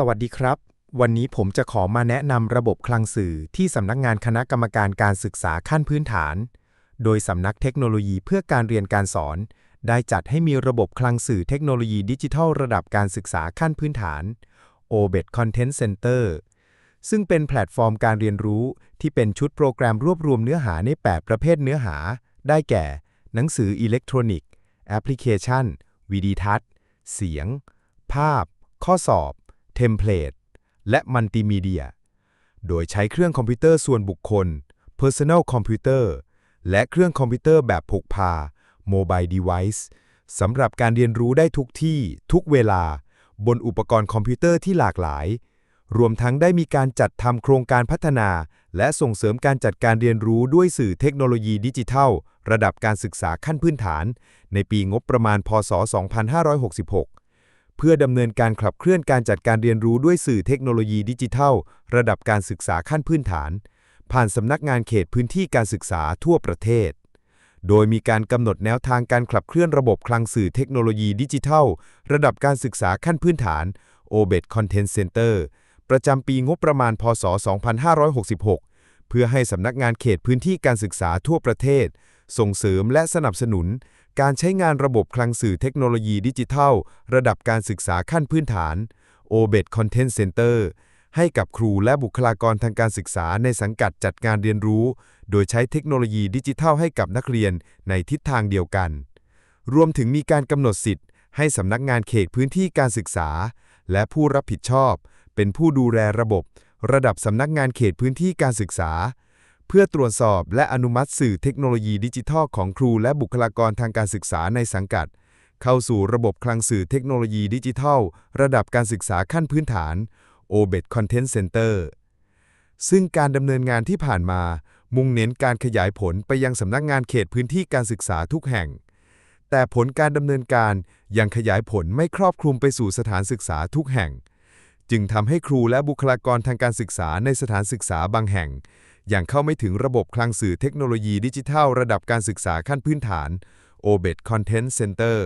สวัสดีครับ วันนี้ผมจะขอมาแนะนำระบบคลังสื่อที่สำนักงานคณะกรรมการการศึกษาขั้นพื้นฐาน โดยสำนักเทคโนโลยีเพื่อการเรียนการสอน ได้จัดให้มีระบบคลังสื่อเทคโนโลยีดิจิทัลระดับการศึกษาขั้นพื้นฐาน OBET Content Center ซึ่งเป็นแพลตฟอร์มการเรียนรู้ที่เป็นชุดโปรแกรมรวบรวมเนื้อหาใน 8 ประเภทเนื้อหา ได้แก่ หนังสืออิเล็กทรอนิกส์ แอปพลิเคชัน วิดีทัศน์ เสียง ภาพ ข้อสอบ เทมเพลตและมัลติมีเดีย โดยใช้เครื่องคอมพิวเตอร์ส่วนบุคคล Personal Computer และเครื่องคอมพิวเตอร์แบบพกพา Mobile Device สำหรับการเรียนรู้ได้ทุกที่ทุกเวลา บนอุปกรณ์คอมพิวเตอร์ที่หลากหลาย รวมทั้งได้มีการจัดทำโครงการพัฒนา และส่งเสริมการจัดการเรียนรู้ด้วยสื่อเทคโนโลยีดิจิทัล ระดับการศึกษาขั้นพื้นฐาน ในปีงบประมาณพศ 2566 เพื่อดำเนินการขับเคลื่อนการจัดการเรียนรู้ด้วยสื่อเทคโนโลยีดิจิทัล ระดับการศึกษาขั้นพื้นฐาน ผ่านสำนักงานเขตพื้นที่การศึกษาทั่วประเทศ โดยมีการกำหนดแนวทางการขับเคลื่อนระบบคลังสื่อเทคโนโลยีดิจิทัล ระดับการศึกษาขั้นพื้นฐาน OBET Content Center ประจำปีงบประมาณพศ 2566 เพื่อให้สำนักงานเขตพื้นที่การศึกษาทั่วประเทศ ส่งเสริมและสนับสนุน การใช้งานระบบคลังสื่อเทคโนโลยีดิจิทัล ระดับการศึกษาขั้นพื้นฐาน OBET Content Center ให้กับครูและบุคลากรทางการศึกษาในสังกัดจัดงานเรียนรู้ โดยใช้เทคโนโลยีดิจิทัลให้กับนักเรียนในทิศทางเดียวกัน รวมถึงมีการกำหนดสิทธิ์ ให้สำนักงานเขตพื้นที่การศึกษา และผู้รับผิดชอบ เป็นผู้ดูแลระบบ ระดับสำนักงานเขตพื้นที่การศึกษา เพื่อตรวจสอบและอนุมัติสื่อเทคโนโลยีดิจิทัลของครูและบุคลากรทางการศึกษาในสังกัด เข้าสู่ระบบคลังสื่อเทคโนโลยีดิจิทัล ระดับการศึกษาขั้นพื้นฐาน OBET Content Center ซึ่งการดำเนินงานที่ผ่านมา มุ่งเน้นการขยายผลไปยังสำนักงานเขตพื้นที่การศึกษาทุกแห่ง แต่ผลการดำเนินการยังขยายผลไม่ครอบคลุมไปสู่สถานศึกษาทุกแห่ง จึงทำให้ครูและบุคลากรทางการศึกษาในสถานศึกษาบางแห่ง อย่างเข้าไม่ถึงระบบคลังสื่อเทคโนโลยีดิจิทัล ระดับการศึกษาขั้นพื้นฐาน OBET Content Center